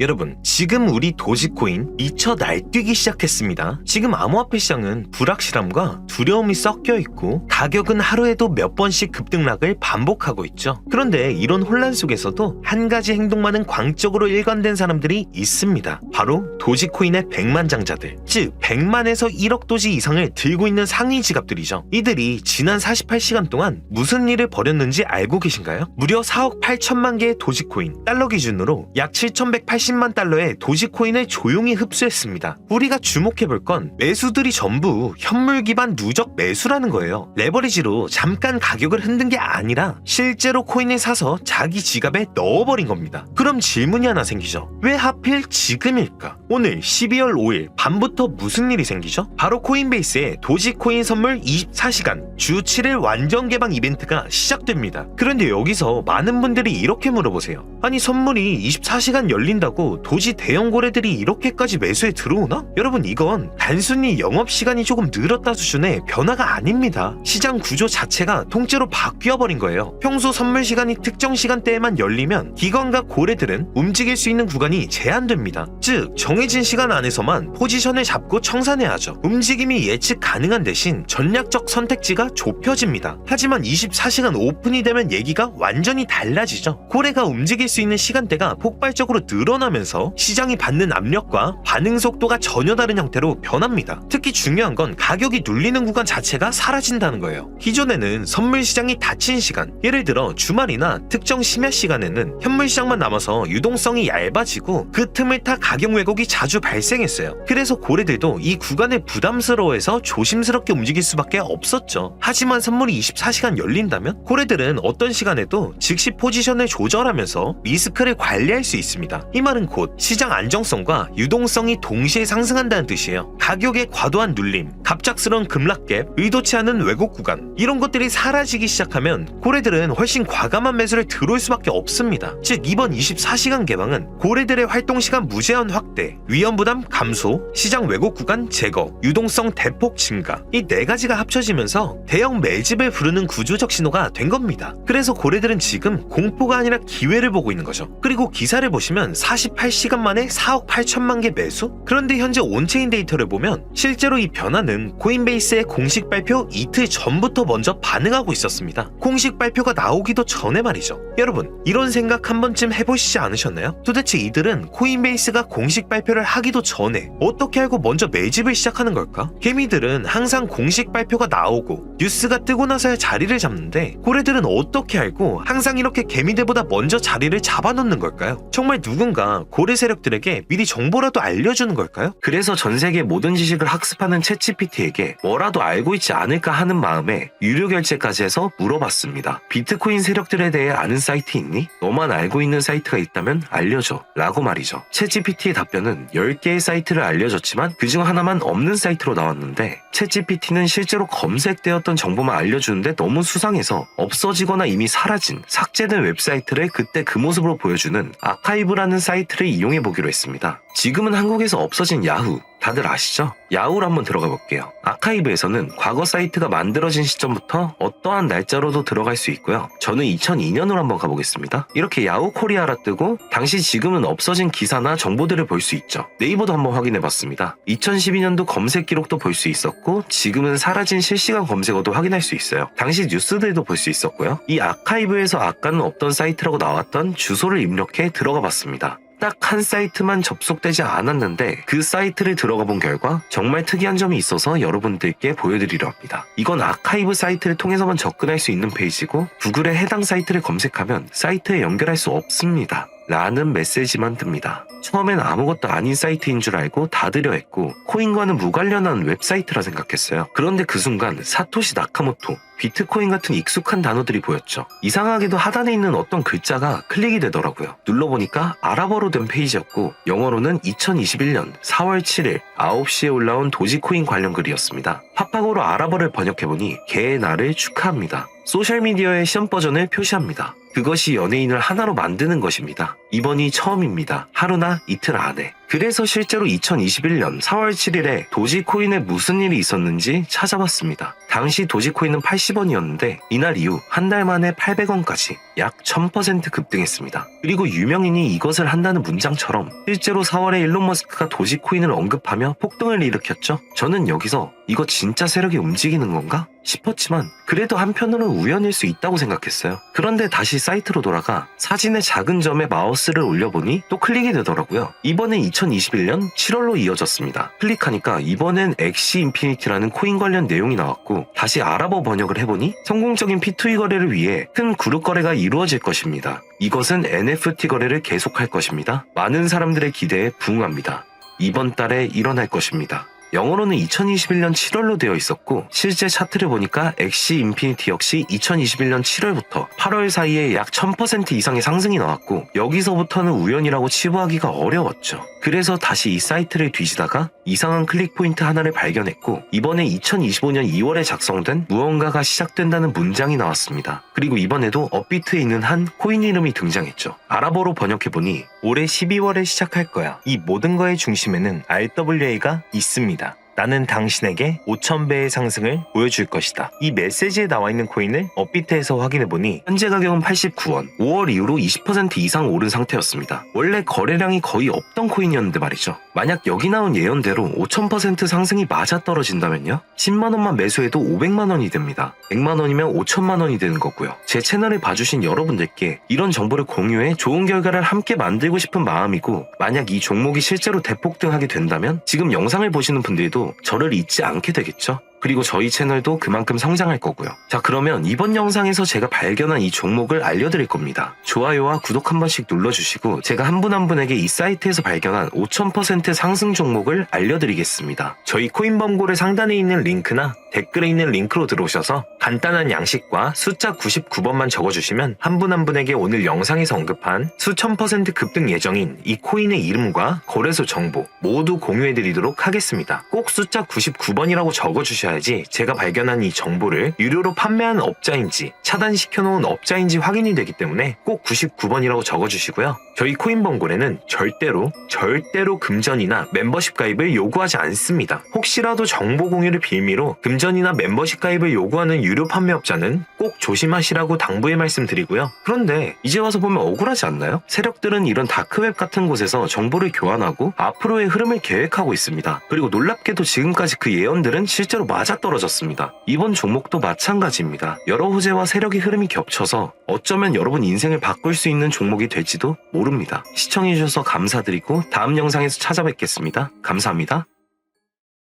여러분, 지금 우리 도지코인 미쳐 날뛰기 시작했습니다. 지금 암호화폐 시장은 불확실함과 두려움이 섞여 있고 가격은 하루에도 몇 번씩 급등락을 반복하고 있죠. 그런데 이런 혼란 속에서도 한 가지 행동만은 광적으로 일관된 사람들이 있습니다. 바로 도지코인의 백만장자들, 즉 100만에서 1억 도지 이상을 들고 있는 상위 지갑들이죠. 이들이 지난 48시간 동안 무슨 일을 벌였는지 알고 계신가요? 무려 4억 8천만 개의 도지코인, 달러 기준으로 약 7,180만 달러의 도지코인을 조용히 흡수했습니다. 우리가 주목해볼 건 매수들이 전부 현물 기반 누적 매수라는 거예요. 레버리지로 잠깐 가격을 흔든 게 아니라 실제로 코인을 사서 자기 지갑에 넣어버린 겁니다. 그럼 질문이 하나 생기죠. 왜 하필 지금일까? 오늘 12월 5일 밤부터 무슨 일이 생기죠? 바로 코인베이스의 도지코인 선물 24시간 주 7일 완전 개방 이벤트가 시작됩니다. 그런데 여기서 많은 분들이 이렇게 물어보세요. 아니 선물이 24시간 열린다고 도지 대형 고래들이 이렇게까지 매수에 들어오나? 여러분 이건 단순히 영업 시간이 조금 늘었다 수준의 변화가 아닙니다. 시장 구조 자체가 통째로 바뀌어 버린 거예요. 평소 선물 시간이 특정 시간대에만 열리면 기관과 고래들은 움직일 수 있는 구간이 제한됩니다. 즉 정해진 시간 안에서만 포지션을 잡고 청산해야죠. 움직임이 예측 가능한 대신 전략적 선택지가 좁혀집니다. 하지만 24시간 오픈이 되면 얘기가 완전히 달라지죠. 고래가 움직일 수 있는 시간대가 폭발적으로 늘어나 면서 시장이 받는 압력과 반응 속도가 전혀 다른 형태로 변합니다. 특히 중요한 건 가격이 눌리는 구간 자체가 사라진다는 거예요. 기존에는 선물 시장이 닫힌 시간, 예를 들어 주말이나 특정 심야 시간에는 현물 시장만 남아서 유동성이 얇아지고 그 틈을 타 가격 왜곡이 자주 발생했어요. 그래서 고래들도 이 구간을 부담스러워해서 조심스럽게 움직일 수밖에 없었죠. 하지만 선물이 24시간 열린다면 고래들은 어떤 시간에도 즉시 포지션을 조절하면서 리스크를 관리할 수 있습니다. 이 말은 곧 시장 안정성과 유동성이 동시에 상승한다는 뜻이에요. 가격의 과도한 눌림, 갑작스러운 급락갭, 의도치 않은 왜곡 구간 이런 것들이 사라지기 시작하면 고래들은 훨씬 과감한 매수를 들어올 수밖에 없습니다. 즉 이번 24시간 개방은 고래들의 활동 시간 무제한 확대, 위험 부담 감소, 시장 왜곡 구간 제거, 유동성 대폭 증가 이 네 가지가 합쳐지면서 대형 매집을 부르는 구조적 신호가 된 겁니다. 그래서 고래들은 지금 공포가 아니라 기회를 보고 있는 거죠. 그리고 기사를 보시면 48시간 만에 4억 8천만 개 매수? 그런데 현재 온체인 데이터를 보면 실제로 이 변화는 코인베이스의 공식 발표 이틀 전부터 먼저 반응하고 있었습니다. 공식 발표가 나오기도 전에 말이죠. 여러분, 이런 생각 한 번쯤 해보시지 않으셨나요? 도대체 이들은 코인베이스가 공식 발표를 하기도 전에 어떻게 알고 먼저 매집을 시작하는 걸까? 개미들은 항상 공식 발표가 나오고 뉴스가 뜨고 나서야 자리를 잡는데 고래들은 어떻게 알고 항상 이렇게 개미들보다 먼저 자리를 잡아놓는 걸까요? 정말 누군가 고래 세력들에게 미리 정보라도 알려주는 걸까요? 그래서 전 세계 모든 지식을 학습하는 챗GPT에게 뭐라도 알고 있지 않을까 하는 마음에 유료 결제까지 해서 물어봤습니다. 비트코인 세력들에 대해 아는 사이트 있니? 너만 알고 있는 사이트가 있다면 알려줘. 라고 말이죠. 챗GPT의 답변은 10개의 사이트를 알려줬지만 그중 하나만 없는 사이트로 나왔는데 챗GPT는 실제로 검색되었던 정보만 알려주는데 너무 수상해서 없어지거나 이미 사라진 삭제된 웹사이트를 그때 그 모습으로 보여주는 아카이브라는 사이트 를 이용해 보기로 했습니다. 지금은 한국에서 없어진 야후 다들 아시죠? 야후를 한번 들어가 볼게요. 아카이브에서는 과거 사이트가 만들어진 시점부터 어떠한 날짜로도 들어갈 수 있고요. 저는 2002년으로 한번 가보겠습니다. 이렇게 야후 코리아라 뜨고 당시 지금은 없어진 기사나 정보들을 볼 수 있죠. 네이버도 한번 확인해 봤습니다. 2012년도 검색 기록도 볼 수 있었고 지금은 사라진 실시간 검색어도 확인할 수 있어요. 당시 뉴스들도 볼 수 있었고요. 이 아카이브에서 아까는 없던 사이트라고 나왔던 주소를 입력해 들어가 봤습니다. 딱 한 사이트만 접속되지 않았는데 그 사이트를 들어가 본 결과 정말 특이한 점이 있어서 여러분들께 보여드리려 합니다. 이건 아카이브 사이트를 통해서만 접근할 수 있는 페이지고 구글에 해당 사이트를 검색하면 사이트에 연결할 수 없습니다. 라는 메시지만 뜹니다. 처음엔 아무것도 아닌 사이트인 줄 알고 닫으려 했고 코인과는 무관련한 웹사이트라 생각했어요. 그런데 그 순간 사토시 나카모토, 비트코인 같은 익숙한 단어들이 보였죠. 이상하게도 하단에 있는 어떤 글자가 클릭이 되더라고요. 눌러보니까 아랍어로 된 페이지였고 영어로는 2021년 4월 7일 9시에 올라온 도지코인 관련 글이었습니다. 팝하고로 아랍어를 번역해보니 개의 날을 축하합니다. 소셜미디어의 시험 버전을 표시합니다. 그것이 연예인을 하나로 만드는 것입니다. 이번이 처음입니다. 하루나 이틀 안에. 그래서 실제로 2021년 4월 7일에 도지코인에 무슨 일이 있었는지 찾아봤습니다. 당시 도지코인은 80원이었는데 이날 이후 한 달 만에 800원까지 약 1000% 급등했습니다. 그리고 유명인이 이것을 한다는 문장처럼 실제로 4월에 일론 머스크가 도지코인을 언급하며 폭등을 일으켰죠. 저는 여기서 이거 진짜 세력이 움직이는 건가? 싶었지만 그래도 한편으로는 우연일 수 있다고 생각했어요. 그런데 다시 사이트로 돌아가 사진의 작은 점에 마우스를 올려보니 또 클릭이 되더라고요. 이번엔 2021년 7월로 이어졌습니다. 클릭하니까 이번엔 엑시 인피니티라는 코인 관련 내용이 나왔고 다시 아랍어 번역을 해보니 성공적인 P2E 거래를 위해 큰 그룹 거래가 이루어질 것입니다. 이것은 NFT 거래를 계속할 것입니다. 많은 사람들의 기대에 부응합니다. 이번 달에 일어날 것입니다. 영어로는 2021년 7월로 되어 있었고 실제 차트를 보니까 엑시 인피니티 역시 2021년 7월부터 8월 사이에 약 1000% 이상의 상승이 나왔고 여기서부터는 우연이라고 치부하기가 어려웠죠. 그래서 다시 이 사이트를 뒤지다가 이상한 클릭 포인트 하나를 발견했고 이번에 2025년 2월에 작성된 무언가가 시작된다는 문장이 나왔습니다. 그리고 이번에도 업비트에 있는 한 코인 이름이 등장했죠. 아랍어로 번역해보니 올해 12월에 시작할 거야. 이 모든 거의 중심에는 RWA가 있습니다. 나는 당신에게 5,000배의 상승을 보여줄 것이다. 이 메시지에 나와 있는 코인을 업비트에서 확인해보니 현재 가격은 89원, 5월 이후로 20% 이상 오른 상태였습니다. 원래 거래량이 거의 없던 코인이었는데 말이죠. 만약 여기 나온 예언대로 5000% 상승이 맞아 떨어진다면요? 10만원만 매수해도 500만원이 됩니다. 100만원이면 5천만원이 되는 거고요. 제 채널을 봐주신 여러분들께 이런 정보를 공유해 좋은 결과를 함께 만들고 싶은 마음이고 만약 이 종목이 실제로 대폭등하게 된다면 지금 영상을 보시는 분들도 저를 잊지 않게 되겠죠? 그리고 저희 채널도 그만큼 성장할 거고요. 자, 그러면 이번 영상에서 제가 발견한 이 종목을 알려드릴 겁니다. 좋아요와 구독 한 번씩 눌러주시고 제가 한 분한 분에게 이 사이트에서 발견한 5000% 상승 종목을 알려드리겠습니다. 저희 코인 범고를 상단에 있는 링크나 댓글에 있는 링크로 들어오셔서 간단한 양식과 숫자 99번만 적어주시면 한 분 한 분에게 오늘 영상에서 언급한 수천 퍼센트 급등 예정인 이 코인의 이름과 거래소 정보 모두 공유해드리도록 하겠습니다. 꼭 숫자 99번이라고 적어주셔야지 제가 발견한 이 정보를 유료로 판매하는 업자인지 차단시켜놓은 업자인지 확인이 되기 때문에 꼭 99번이라고 적어주시고요. 저희 코인 범고래는 절대로 절대로 금전이나 멤버십 가입을 요구하지 않습니다. 혹시라도 정보 공유를 빌미로 금 전이나 멤버십 가입을 요구하는 유료 판매업자는 꼭 조심하시라고 당부의 말씀드리고요. 그런데 이제 와서 보면 억울하지 않나요? 세력들은 이런 다크웹 같은 곳에서 정보를 교환하고 앞으로의 흐름을 계획하고 있습니다. 그리고 놀랍게도 지금까지 그 예언들은 실제로 맞아떨어졌습니다. 이번 종목도 마찬가지입니다. 여러 호재와 세력의 흐름이 겹쳐서 어쩌면 여러분 인생을 바꿀 수 있는 종목이 될지도 모릅니다. 시청해주셔서 감사드리고 다음 영상에서 찾아뵙겠습니다. 감사합니다.